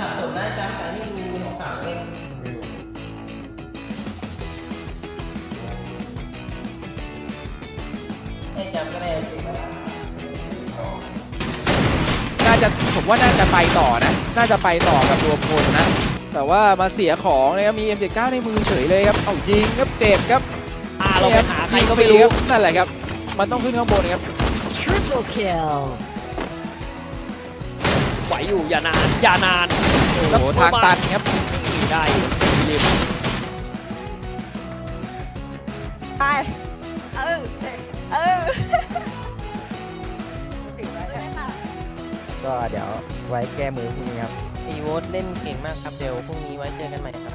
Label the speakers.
Speaker 1: สนนะจำแต่ที่ดูของข่าวเองให้จำก็ได้สิครับ
Speaker 2: น่าจะผมว่าน่าจะไปต่อนะ น่าจะไปต่อกับรวมพลนะ แต่ว่ามาเสียของนะครับมี M79 ในมือเฉยเลยครับ เอายิงครับเจ็บครับ
Speaker 3: อ่าเราไปหาใครก็ไม่รู้
Speaker 2: ยิงฟครับนั่นแหละครับ มันต้องขึ้นข้างบนครับ
Speaker 4: Triple kill.
Speaker 3: ไหวอยู่อย่านานอย่านาน
Speaker 2: โอ้โหทางตันครับ
Speaker 3: นี่ได้ริม
Speaker 5: ไปเออเออติดไว้เลยค่ะ
Speaker 6: ก็เดี๋ยวไว้แก้มือพรุ่งนี้ครับ
Speaker 1: ตีโวตเล่นเก่งมากครับเดี๋ยวพรุ่งนี้ไว้เจอกันใหม่ครับ